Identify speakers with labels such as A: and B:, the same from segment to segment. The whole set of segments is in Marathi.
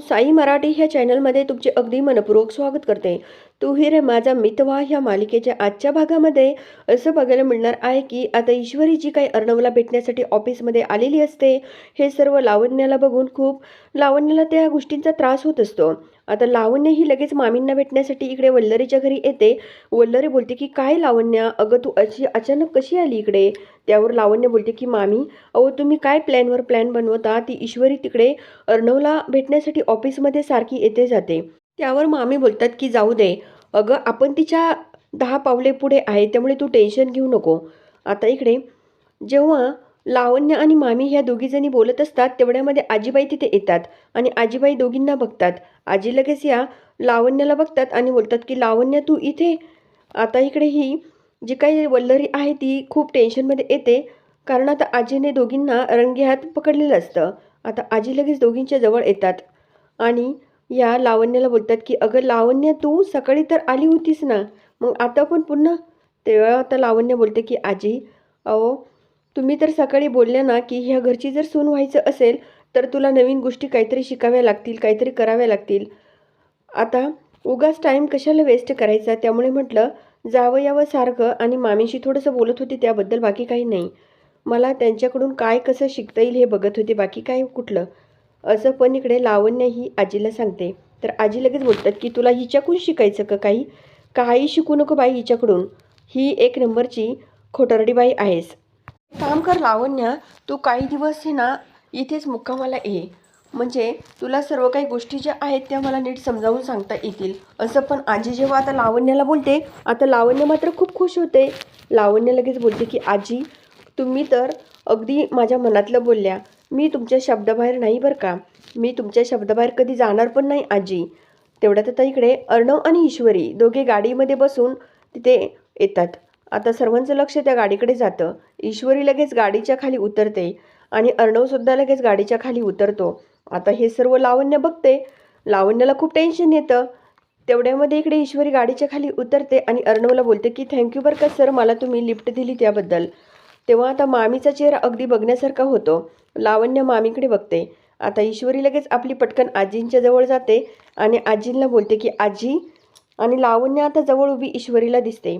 A: साई मराठी ह्या चॅनलमध्ये तुमचे अगदी मनपूर्वक स्वागत करते. तू रे माझा मितवा ह्या मालिकेच्या आजच्या भागामध्ये. असं बघायला मिळणार आहे की आता ईश्वरी जी काही अर्णवला भेटण्यासाठी ऑफिसमध्ये आलेली असते हे सर्व लावण्याला बघून खूप लावण्याला त्या गोष्टींचा त्रास होत असतो. आता लावण्य ही लगेच मामींना भेटण्यासाठी इकडे वल्लरीच्या घरी येते. वल्लरी बोलते की काय लावण्या? अगं तू अशी अचानक कशी आली इकडे? त्यावर लावण्य बोलते की मामी अहो तुम्ही काय प्लॅनवर प्लॅन बनवता? ती ईश्वरी तिकडे अर्णवला भेटण्यासाठी ऑफिसमध्ये सारखी येते जाते. त्यावर मामी बोलतात की जाऊ दे. अगं आपण तिच्या दहा पावले पुढे आहे त्यामुळे तू टेन्शन घेऊ नको. आता इकडे जेव्हा लावण्य आणि मामी ह्या दोघीजणी बोलत असतात तेवढ्यामध्ये आजीबाई तिथे येतात आणि आजीबाई दोघींना बघतात. आजी लगेच या लावण्याला बघतात आणि बोलतात की लावण्य तू इथे? आता इकडे ही जी काही वल्लरी आहे ती खूप टेन्शनमध्ये येते. कारण आता आजीने दोघींना रंगे हात पकडलेलं असतं. आता आजी लगेच दोघींच्या जवळ येतात आणि या लावण्याला बोलतात की अगं लावण्य तू सकाळी तर आली होतीस ना. मग आता पण पुन्हा? तेव्हा आता लावण्य बोलते की आजी अहो तुम्ही तर सकाळी बोलल्या ना की ह्या घरची जर सून व्हायचं असेल तर तुला नवीन गोष्टी काहीतरी शिकाव्या लागतील काहीतरी कराव्या लागतील. आता उगाच टाईम कशाला वेस्ट करायचा? त्यामुळे म्हटलं जावं यावं सारखं आणि मामीशी थोडंसं बोलत होती त्याबद्दल बाकी काही नाही. मला त्यांच्याकडून काय कसं शिकता येईल हे बघत होते बाकी काय कुठलं? असं पण इकडे लावण्य ही आजीला सांगते. तर आजी लगेच बोलतात की तुला हिच्याकडून शिकायचं का काही? काही शिकू नको बाई हिच्याकडून. ही एक नंबरची खोटर्डीबाई आहेस. काम कर लावण्या तू काही दिवस हे ना इथेच मुक्कामाला ये. म्हणजे तुला सर्व काही गोष्टी ज्या आहेत त्या मला नीट समजावून सांगता येतील. असं पण आजी जेव्हा आता लावण्याला बोलते आता लावण्य मात्र खूप खुश होते. लावण्य लगेच बोलते की आजी तुम्ही तर अगदी माझ्या मनातलं बोलल्या. मी तुमच्या शब्दाबाहेर नाही बरं का? मी तुमच्या शब्दाबाहेर कधी जाणार पण नाही आजी. तेवढ्यात आता इकडे अर्णव आणि ईश्वरी दोघे गाडीमध्ये बसून तिथे येतात. आता सर्वांचं लक्ष त्या गाडीकडे जातं. ईश्वरी लगेच गाडीच्या खाली उतरते आणि अर्णवसुद्धा लगेच गाडीच्या खाली उतरतो. आता हे सर्व लावण्य बघते. लावण्याला खूप टेन्शन येतं. तेवढ्यामध्ये इकडे ईश्वरी गाडीच्या खाली उतरते आणि अर्णवला बोलते की थँक्यू बरं का सर मला तुम्ही लिफ्ट दिली त्याबद्दल. तेव्हा आता मामीचा चेहरा अगदी बघण्यासारखा होतो. लावण्य मामीकडे बघते. आता ईश्वरी लगेच आपली पटकन आजींच्या जवळ जाते आणि आजींना बोलते की आजी आणि लावण्य आता जवळ उभी ईश्वरीला दिसते.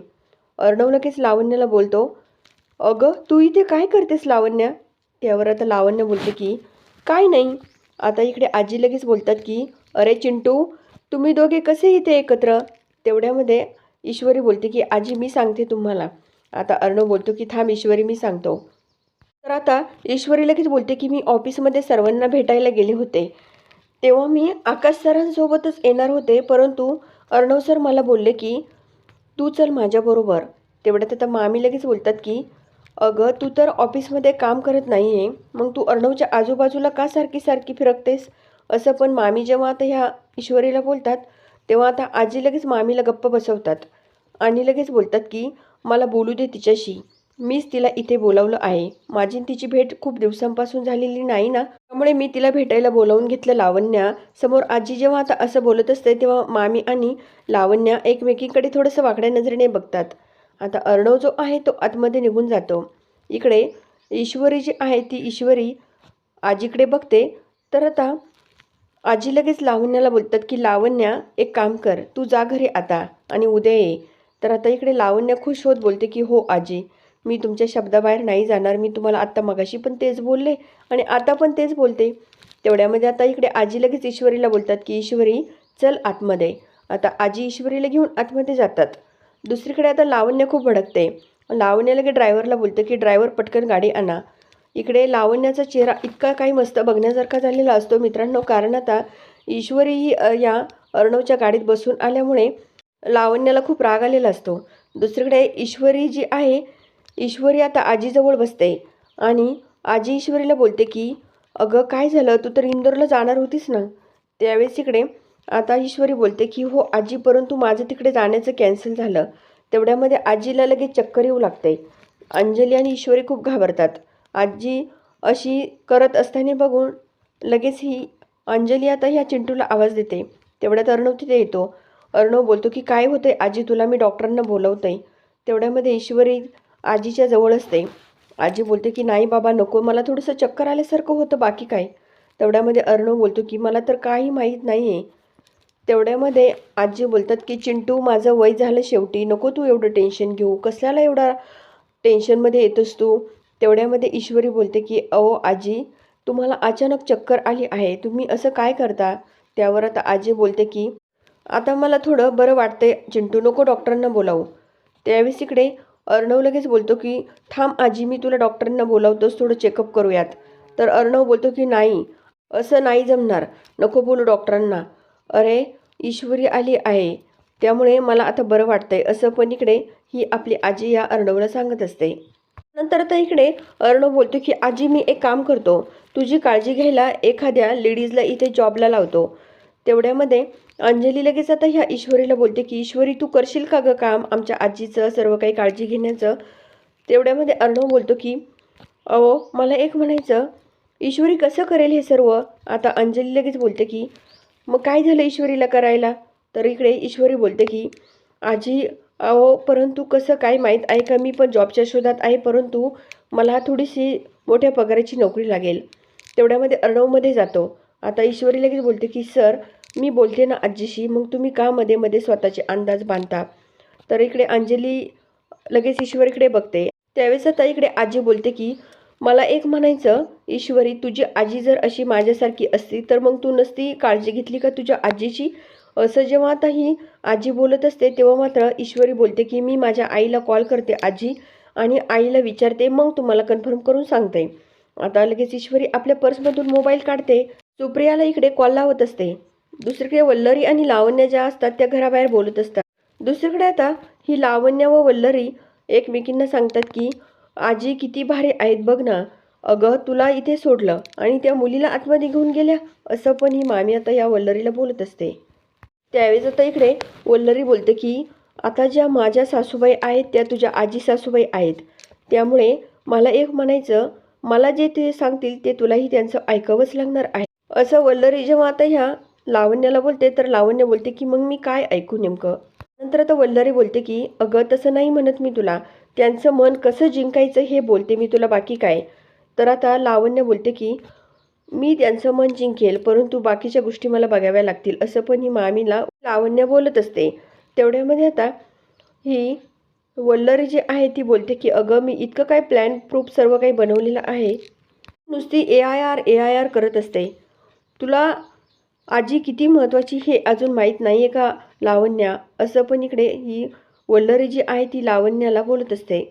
A: अर्णव लगेच लावण्याला बोलतो अगं तू इथे काय करतेस लावण्य? त्यावर आता लावण्य बोलते की काय नाही. आता इकडे आजी लगेच बोलतात की अरे चिंटू तुम्ही दोघे कसे इथे एकत्र? तेवढ्यामध्ये ईश्वरी बोलते की आजी मी सांगते तुम्हाला. आता अर्णव बोलतो की थांब ईश्वरी मी सांगतो. तर आता ईश्वरी लगेच बोलते की मी ऑफिसमध्ये सर्वांना भेटायला गेले होते. तेव्हा मी आकाश सरांसोबतच येणार होते परंतु अर्णव सर मला बोलले की तू चल माझ्याबरोबर. तेवढ्यात आता मामी लगेच बोलतात की अगं तू तर ऑफिसमध्ये काम करत नाही आहे मग तू अर्णवच्या आजूबाजूला का सारखी सारखी फिरकतेस? असं पण मामी जेव्हा आता ह्या ईश्वरीला बोलतात तेव्हा आता आजी लगेच मामीला गप्प बसवतात. आणि लगेच बोलतात की मला बोलू दे तिच्याशी. मीच तिला इथे बोलावलं आहे. माझी तिची भेट खूप दिवसांपासून झालेली नाही ना? त्यामुळे मी तिला भेटायला बोलावून घेतलं लावण्या. समोर आजी जेव्हा आता असं बोलत असते तेव्हा मामी आणि लावण्या एकमेकींकडे थोडंसं वाकड्या नजरेने बघतात. आता अर्णव जो आहे तो आतमध्ये निघून जातो. इकडे ईश्वरी जी आहे ती ईश्वरी आजीकडे बघते. तर आता आजी लगेच लावण्याला बोलतात की लावण्या एक काम कर. तू जा घरी आता आणि उद्या ये. तर आता इकडे लावण्या खुश होत बोलते की हो आजी. मी तुमच्या शब्दाबाहेर नाही जाणार. मी तुम्हाला आत्ता मगाशी पण तेच बोलले आणि आता पण तेच बोलते. तेवढ्यामध्ये आता इकडे आजी लगेच ईश्वरीला बोलतात की ईश्वरी चल आतमध्ये. आता आजी ईश्वरीला घेऊन आतमध्ये जातात. दुसरीकडे आता लावण्य खूप भडकते. लावण्य लगे ड्रायव्हरला बोलतं की ड्रायव्हर पटकन गाडी आणा. इकडे लावण्याचा चेहरा इतका काही मस्त बघण्यासारखा झालेला असतो. मित्रांनो कारण आता ईश्वरी ही या अर्णवच्या गाडीत बसून आल्यामुळे लावण्याला खूप राग आलेला असतो. दुसरीकडे ईश्वरी जी आहे ईश्वरी आता आजीजवळ बसते आणि आजी ईश्वरीला बोलते की अगं काय झालं? तू तर इंदोरला जाणार होतीस ना? त्यावेळेस इकडे आता ईश्वरी बोलते की हो आजी परंतु माझं तिकडे जाण्याचं कॅन्सल झालं. तेवढ्यामध्ये आजीला लगेच चक्कर येऊ लागते. अंजली आणि ईश्वरी खूप घाबरतात. आजी अशी करत असताना बघून लगेच ही अंजली आता ह्या चिंटूला आवाज देते. तेवढ्यात अर्णव तिथे येतो. अर्णव बोलतो की काय होतंय आजी? तुला मी डॉक्टरांना बोलवतंय. तेवढ्यामध्ये ईश्वरी आजीच्या जवळ असते आजी बोलते की नाही बाबा नको. मला थोडंसं चक्कर आल्यासारखं होतं बाकी काय? तेवढ्यामध्ये अर्णव बोलतो की मला तर काही माहीत नाही आहे तेवढ्यामध्ये आजी बोलतात की चिंटू माझं वय झालं शेवटी. नको तू एवढं टेन्शन घेऊ. कसल्याला एवढा टेन्शनमध्ये येतोस तू? तेवढ्यामध्ये ईश्वरी बोलते की अहो आजी तुम्हाला अचानक चक्कर आली आहे. तुम्ही असं काय करता? त्यावर आता आजी बोलते की आता मला थोडं बरं वाटतंय चिंटू. नको डॉक्टरांना बोलावू. त्यावेळेस इकडे अर्णव लगेच बोलतो की थांब आजी मी तुला डॉक्टरांना बोलावतोस थोडं चेकअप करूयात. तर अर्णव बोलतो की नाही असं नाही जमणार नको बोलू डॉक्टरांना. अरे ईश्वरी आली आहे त्यामुळे मला आता बरं वाटतंय असं पण इकडे ही आपली आजी या अर्णवला सांगत असते. नंतर आता इकडे अर्णव बोलतो की आजी मी एक काम करतो तुझी काळजी घ्यायला एखाद्या लेडीजला इथे जॉबला लावतो. तेवढ्यामध्ये अंजली लगेच आता ह्या ईश्वरीला बोलते की ईश्वरी तू करशील का गं काम? आमच्या आजीचं सर्व काही काळजी घेण्याचं. तेवढ्यामध्ये अर्णव बोलतो की अहो मला एक म्हणायचं. ईश्वरी कसं करेल हे सर्व? आता अंजली लगेच बोलते की मग काय झालं ईश्वरीला करायला? तर इकडे ईश्वरी बोलते की आजी अहो परंतु कसं काय माहीत आहे का? मी पण जॉबच्या शोधात आहे परंतु मला थोडीशी मोठ्या पगाराची नोकरी लागेल. तेवढ्यामध्ये अर्णवमध्ये जातो. आता ईश्वरी लगेच बोलते की सर मी बोलते ना आजीशी मग तुम्ही का मध्ये मध्ये स्वतःचे अंदाज बांधता? तर इकडे अंजली लगेच ईश्वरीकडे बघते. त्यावेळेस आता इकडे आजी बोलते की मला एक म्हणायचं ईश्वरी तुझी आजी जर अशी माझ्यासारखी असती तर मग तू नसती काळजी घेतली का तुझ्या आजीची? असं जेव्हा आता ही आजी बोलत असते तेव्हा मात्र ईश्वरी बोलते की मी माझ्या आईला कॉल करते आजी आणि आईला विचारते मग तुम्हाला कन्फर्म करून सांगते. आता लगेच ईश्वरी आपल्या पर्समधून मोबाईल काढते. सुप्रियाला इकडे कॉल लावत असते. दुसरीकडे वल्लरी आणि लावण्य ज्या असतात त्या घराबाहेर बोलत असतात. दुसरीकडे आता ही लावण्य व वल्लरी एकमेकींना सांगतात की आजी किती भारी आहेत बघ ना. अगं तुला इथे सोडलं आणि त्या मुलीला आतमध्ये घेऊन गेल्या. असं पण ही मामी आता या वल्लरीला बोलत असते. त्यावेळेस आता इकडे वल्लरी बोलते की आता ज्या माझ्या सासूबाई आहेत त्या तुझ्या आजी सासूबाई आहेत. त्यामुळे मला एक म्हणायचं मला जे ते सांगतील ते तुलाही त्यांचं ऐकावंच लागणार आहे. असं वल्लरी जेव्हा आता ह्या लावण्याला बोलते तर लावण्य बोलते की मग मी काय ऐकू नेमकं? नंतर आता वल्लारी बोलते की अगं तसं नाही म्हणत मी तुला. त्यांचं मन कसं जिंकायचं हे बोलते मी तुला बाकी काय. तर आता लावण्य बोलते की मी त्यांचं मन जिंकेल परंतु बाकीच्या गोष्टी मला बघाव्या लागतील. असं पण ही मामीला लावण्य बोलत असते. तेवढ्यामध्ये आता ही वल्लरी जी आहे ती बोलते की अगं मी इतकं काय प्लॅन प्रूफ सर्व काही बनवलेलं आहे. नुसती A I R A I R करत असते. तुला आजी किती महत्त्वाची हे अजून माहीत नाही आहे का लावण्या? असं पण इकडे ही वल्लरी जी आहे ती लावण्याला बोलत असते.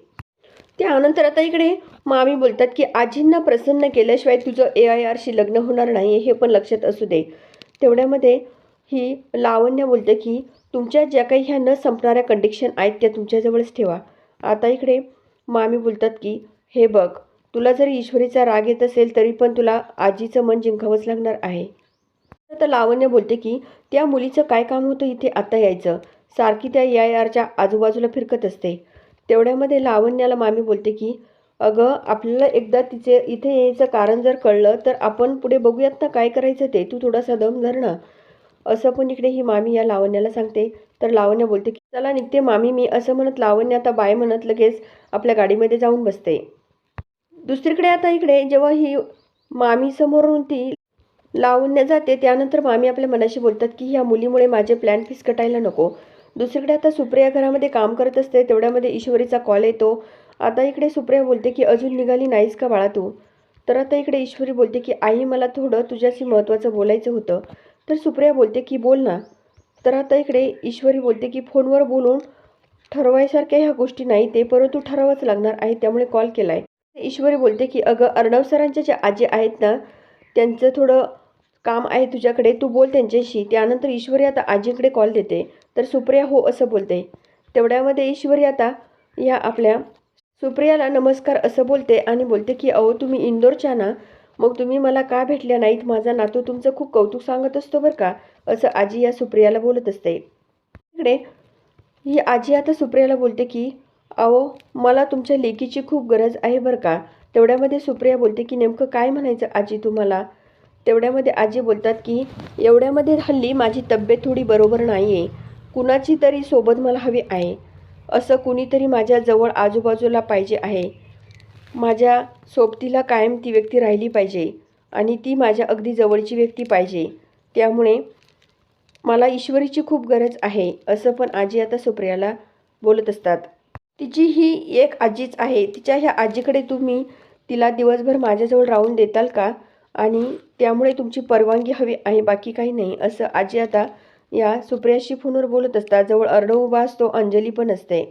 A: त्यानंतर आता इकडे मामी बोलतात की आजींना प्रसन्न केल्याशिवाय तुझं ए आय आरशी लग्न होणार नाही हे पण लक्षात असू दे. तेवढ्यामध्ये ही लावण्य बोलते की तुमच्या ज्या काही ह्या न संपणाऱ्या कंडिशन आहेत त्या तुमच्याजवळच ठेवा. आता इकडे मामी बोलतात की हे बघ तुला जरी ईश्वरीचा राग येत असेल तरी पण तुला आजीचं मन जिंकावंच लागणार आहे. आता लावण्य बोलते की त्या मुलीचं काय काम होतं इथे आता यायचं? सारखी त्या या आरच्या आजूबाजूला फिरकत असते. तेवढ्यामध्ये लावण्याला मामी बोलते की अगं आपल्याला एकदा तिचे इथे यायचं कारण जर कळलं तर आपण पुढे बघूयात ना काय करायचं ते. तू थोडासा दम धर ना. असं पण इकडे ही मामी या लावण्याला सांगते. तर लावण्य बोलते की चला निघते मामी. मी असं म्हणत लावण्य आता बाय म्हणत लगेच आपल्या गाडीमध्ये जाऊन बसते. दुसरीकडे आता इकडे जेव्हा ही मामी समोरून ती लावण्या जाते त्यानंतर मामी आपल्या मनाशी बोलतात की ह्या मुलीमुळे माझे प्लॅन फिसकटायला नको. दुसरीकडे आता सुप्रिया घरामध्ये काम करत असते तेवढ्यामध्ये ईश्वरीचा कॉल येतो. आता इकडे सुप्रिया बोलते की अजून निघाली नाहीस का बाळा तू? तर आता इकडे ईश्वरी बोलते की आई मला थोडं तुझ्याशी महत्त्वाचं बोलायचं होतं. तर सुप्रिया बोलते की बोल ना. तर आता इकडे ईश्वरी बोलते की फोनवर बोलून ठरवायसारख्या ह्या गोष्टी नाही ते परंतु ठरावंच लागणार आहे त्यामुळे कॉल केला आहे ईश्वरी बोलते की अगं अर्णव सरांच्या ज्या आजी आहेत ना त्यांचं थोडं काम आहे तुझ्याकडे तू बोल त्यांच्याशी. त्यानंतर ईश्वरी आता आजीकडे कॉल देते. तर सुप्रिया हो असं बोलते. तेवढ्यामध्ये ईश्वरी आता ह्या आपल्या सुप्रियाला नमस्कार असं बोलते आणि बोलते की अहो तुम्ही इंदोरच्या ना. मग तुम्ही मला का भेटल्या नाहीत? माझा नातू तुमचं खूप कौतुक सांगत असतो बरं का असं आजी या सुप्रियाला बोलत असते. इकडे ही आजी आता सुप्रियाला बोलते की अहो मला तुमच्या लेकीची खूप गरज आहे बरं का. तेवढ्यामध्ये सुप्रिया बोलते की नेमकं काय म्हणायचं आजी तुम्हाला? तेवढ्यामध्ये आजी बोलतात की एवढ्यामध्ये हल्ली माझी तब्येत थोडी बरोबर नाही आहे कुणाची तरी सोबत मला हवी आहे. असं कुणीतरी माझ्याजवळ आजूबाजूला पाहिजे आहे. माझ्या सोबतीला कायम ती व्यक्ती राहिली पाहिजे आणि ती माझ्या अगदी जवळची व्यक्ती पाहिजे. त्यामुळे मला ईश्वरीची खूप गरज आहे असं पण आजी आता सुप्रियाला बोलत असतात. तिची ही एक आजीच आहे. तिच्या ह्या आजीकडे तुम्ही तिला दिवसभर माझ्याजवळ राहून देताल का? आणि त्यामुळे तुमची परवानगी हवी आहे बाकी काही नाही असं आजी आता या सुप्रियाशी फोनवर बोलत असता जवळ अर्ड उभा असतो अंजली पण असते.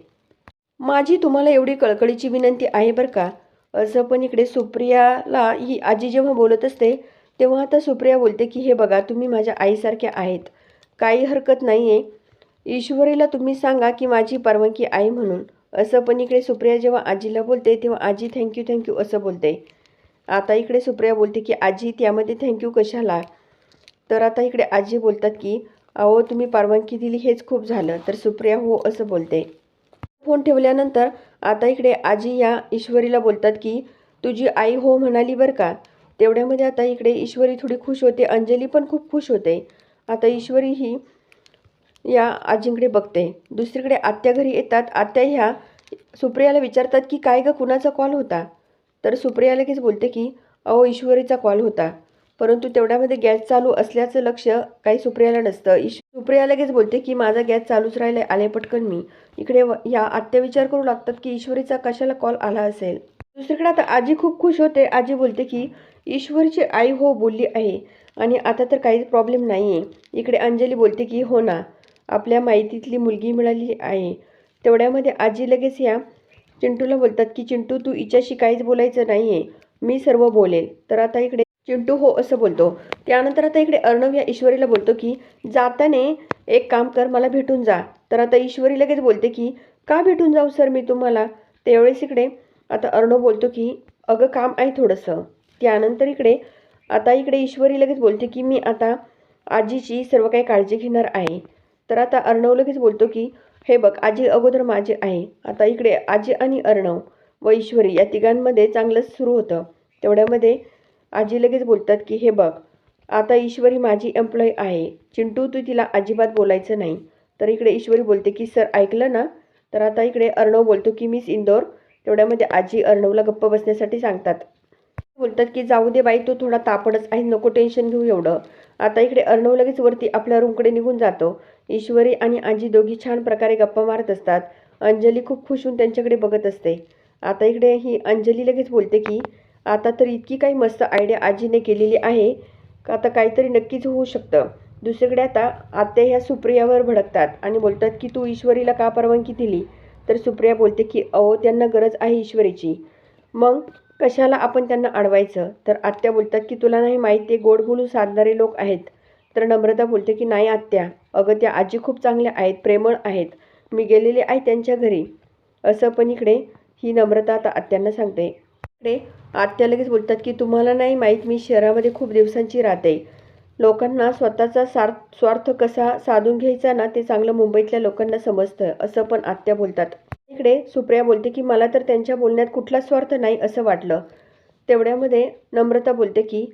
A: माझी तुम्हाला एवढी कळकळीची विनंती आहे बरं का? असं पण इकडे सुप्रियाला ही आजी जेव्हा बोलत असते तेव्हा आता सुप्रिया बोलते की हे बघा तुम्ही माझ्या आईसारख्या आहेत. काही हरकत नाही आहे ईश्वरीला तुम्ही सांगा की माझी परवानगी आहे म्हणून. असं पण इकडे सुप्रिया जेव्हा आजीला बोलते तेव्हा आजी थँक्यू थँक्यू असं बोलते. आता इकडे सुप्रिया बोलते की आजी त्यामध्ये थँक्यू कशाला? तर आता इकडे आजी बोलतात की अहो तुम्ही परवानगी दिली हेच खूप झालं. तर सुप्रिया हो असं बोलते. फोन ठेवल्यानंतर आता इकडे आजी या ईश्वरीला बोलतात की तुझी आई हो म्हणाली बरं का? तेवढ्यामध्ये आता इकडे ईश्वरी थोडी खुश होते अंजली पण खूप खुश होते. आता ईश्वरी ही या आजींकडे बघते. दुसरीकडे आत्या घरी येतात. आत्या ह्या सुप्रियाला विचारतात की काय ग कुणाचा कॉल होता? तर सुप्रिया लगेच बोलते की अहो ईश्वरीचा कॉल होता. परंतु तेवढ्यामध्ये गॅस चालू असल्याचं लक्ष काही सुप्रियाला नसतं. ईश सुप्रिया लगेच बोलते की माझा गॅस चालूच राहिला आले पटकन मी. इकडे व- या आत्या विचार करू लागतात की ईश्वरीचा कशाला कॉल आला असेल? दुसरीकडे आता आजी खूप खुश होते. आजी बोलते की ईश्वरीची आई हो बोलली आहे आणि आता तर काहीच प्रॉब्लेम नाही आहे इकडे अंजली बोलते की हो ना आपल्या माहितीतली मुलगी मिळाली आहे. तेवढ्यामध्ये आजी लगेच या चिंटूला बोलतात की चिंटू तू हिच्याशी काहीच बोलायचं नाही आहे मी सर्व बोलेल. तर आता इकडे चिंटू हो असं बोलतो. त्यानंतर आता इकडे अर्णव या ईश्वरीला बोलतो की जाताने एक काम कर मला भेटून जा. तर आता ईश्वरी लगेच बोलते की का भेटून जाऊ सर मी तुम्हाला? त्यावेळेस इकडे आता अर्णव बोलतो की अगं काम आहे थोडंसं. त्यानंतर इकडे आता इकडे ईश्वरी लगेच बोलते की मी आता आजीची सर्व काही काळजी घेणार आहे. तर आता अर्णव लगेच बोलतो की हे बघ आजी अगोदर माझे आहे आता इकडे आजी आणि अर्णव व ईश्वरी या तिघांमध्ये चांगलंच सुरू होतं. तेवढ्यामध्ये आजी लगेच बोलतात की हे बघ आता ईश्वरी माझी एम्प्लॉई आहे. चिंटू तू तिला अजिबात बोलायचं नाही. तर इकडे ईश्वरी बोलते की सर ऐकलं ना? तर आता इकडे अर्णव बोलतो की मिस इंदोर. तेवढ्यामध्ये आजी अर्णवला गप्प बसण्यासाठी सांगतात. बोलतात की जाऊ दे बाई तो थोडा तापडच आहे नको टेन्शन घेऊ एवढं. आता इकडे अर्णव लगेच वरती आपल्या रूमकडे निघून जातो. ईश्वरी आणि आजी दोघी छान प्रकारे गप्पा मारत असतात. अंजली खूप खुश होऊन त्यांच्याकडे बघत असते. आता इकडे ही अंजली लगेच बोलते की आता तर इतकी काही मस्त आयडिया आजीने केलेली आहे. का आता काहीतरी नक्कीच होऊ शकतं. दुसरीकडे आता आत्या ह्या सुप्रियावर भडकतात आणि बोलतात की तू ईश्वरीला का परवानगी दिली? तर सुप्रिया बोलते की अहो त्यांना गरज आहे ईश्वरीची. मग कशाला आपण त्यांना अडवायचं? तर आत्या बोलतात की तुला नाही माहिती आहे गोड बोलून साधणारे लोक आहेत. तर नम्रता बोलते की नाही आत्या अगं त्या आजी खूप चांगल्या आहेत प्रेमळ आहेत. मी गेलेले आहे त्यांच्या घरी. असं पण इकडे ही नम्रता आता आत्यांना सांगते. इकडे आत्या लगेच बोलतात की तुम्हाला नाही माहीत मी शहरामध्ये खूप दिवसांची राहते. लोकांना स्वतःचा सार स्वार्थ कसा साधून घ्यायचा ना ते चांगलं मुंबईतल्या लोकांना समजतं असं पण आत्या बोलतात. इकडे सुप्रिया बोलते की मला तर त्यांच्या बोलण्यात कुठला स्वार्थ नाही असं वाटलं. तेवढ्यामध्ये नम्रता बोलते की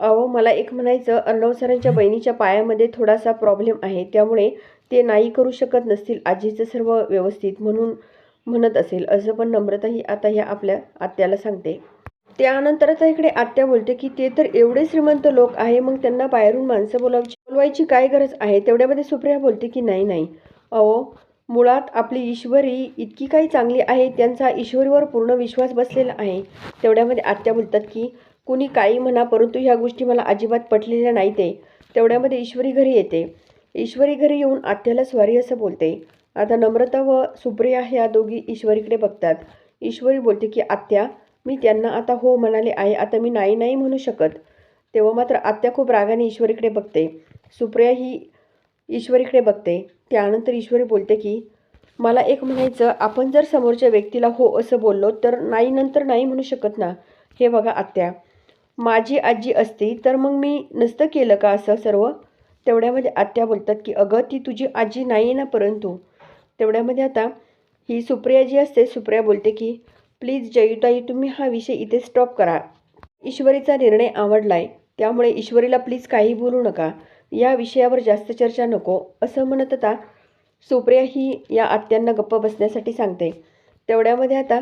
A: अहो मला एक म्हणायचं अर्णव सरांच्या बहिणीच्या पायामध्ये थोडासा प्रॉब्लेम आहे. त्यामुळे ते नाही करू शकत नसतील आजीचं सर्व व्यवस्थित म्हणून म्हणत असेल. असं पण नम्रता ही आता ह्या आपल्या आत्याला सांगते. त्यानंतर आता इकडे आत्या बोलते की ते तर एवढे श्रीमंत लोक आहे मग त्यांना बाहेरून माणसं बोलावची बोलवायची काय गरज आहे? तेवढ्यामध्ये सुप्रिया बोलते की नाही नाही. अहो मुळात आपली ईश्वरी इतकी काही चांगली आहे त्यांचा ईश्वरीवर पूर्ण विश्वास बसलेला आहे. तेवढ्यामध्ये आत्या बोलतात की कुणी काही म्हणा परंतु ह्या गोष्टी मला अजिबात पटलेल्या नाही ते तेवढ्यामध्ये ईश्वरी घरी येते. ईश्वरी घरी येऊन आत्याला स्वारी असं बोलते. आता नम्रता व सुप्रिया ह्या दोघी ईश्वरीकडे बघतात. ईश्वरी बोलते की आत्या मी त्यांना आता हो म्हणाले आहे. आता मी नाही नाही म्हणू शकत. तेव्हा मात्र आत्या खूप रागाने ईश्वरीकडे बघते. सुप्रिया ही ईश्वरीकडे बघते. त्यानंतर ईश्वरी बोलते की मला एक म्हणायचं आपण जर समोरच्या व्यक्तीला हो असं बोललो तर नाही नंतर नाही म्हणू शकत ना? हे बघा आत्या माझी आजी असती तर मग मी नसतं केलं का असं सर्व? तेवढ्यामध्ये आत्या बोलतात की अगं ती तुझी आजी नाही आहे ना परंतु. तेवढ्यामध्ये आता ही सुप्रिया जी असते सुप्रिया बोलते की प्लीज जयुताई तुम्ही हा विषय इथे स्टॉप करा. ईश्वरीचा निर्णय आवडला आहे त्यामुळे ईश्वरीला प्लीज काही बोलू नका. या विषयावर जास्त चर्चा नको. असं म्हणत आता सुप्रिया ही या आत्यांना गप्प बसण्यासाठी सांगते. तेवढ्यामध्ये आता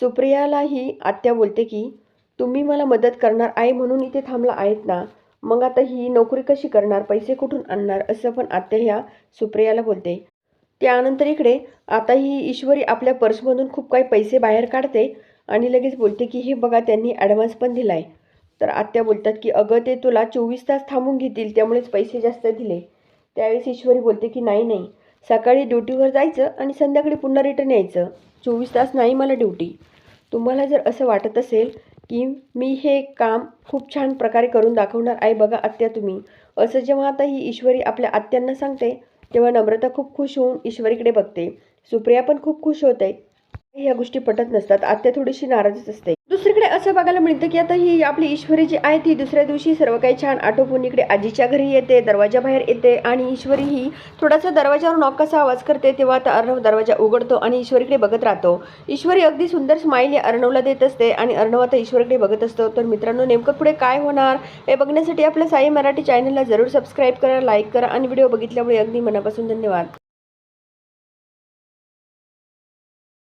A: सुप्रियाला ही आत्या बोलते की तुम्ही मला मदत करणार आहे म्हणून इथे थांबला आहेत ना? मग आता ही नोकरी कशी करणार? पैसे कुठून आणणार? असं पण आत्या ह्या सुप्रियाला बोलते. त्यानंतर इकडे आता ही ईश्वरी आपल्या पर्समधून खूप काही पैसे बाहेर काढते आणि लगेच बोलते की हे बघा त्यांनी ॲडव्हान्स पण दिलाय. तर आत्या बोलतात की अगं ते तुला चोवीस तास थांबून घेतील त्यामुळेच पैसे जास्त दिले. त्यावेळेस ईश्वरी बोलते की नाही नाही. सकाळी ड्युटीवर जायचं आणि संध्याकाळी पुन्हा रिटर्न यायचं. चोवीस तास नाही मला ड्युटी. तुम्हाला जर असं वाटत असेल की मी हे काम खूप छान प्रकारे करून दाखवणार आहे. बघा आत्या तुम्ही. असं जेव्हा आता ही ईश्वरी आपल्या आत्यांना सांगते तेव्हा नम्रता खूप खुश होऊन ईश्वरीकडे बघते. सुप्रिया पण खूप खुश होते. ह्या गोष्टी पटत नसतात. आत्या थोडीशी नाराजच असते. असं बघायला मिळतं की आता ही आपली ईश्वरी जी आहे ती दुसऱ्या दिवशी सर्व काही छान आटोपून इकडे आजीच्या घरी येते दरवाजा बाहेर येते आणि ईश्वरी ही थोडासा दरवाजावर नॉक आवाज करते तेव्हा आता अर्णव दरवाजा उघडतो आणि ईश्वरीकडे बघत राहतो. ईश्वरी अगदी सुंदर स्माईल या अर्णवला देत असते आणि अर्णव आता ईश्वरीकडे बघत असतो. तर मित्रांनो नेमकं पुढे काय होणार हे बघण्यासाठी आपल्या साई मराठी चॅनलला जरूर सबस्क्राईब करा लाईक करा आणि व्हिडिओ बघितल्यामुळे अगदी मनापासून धन्यवाद.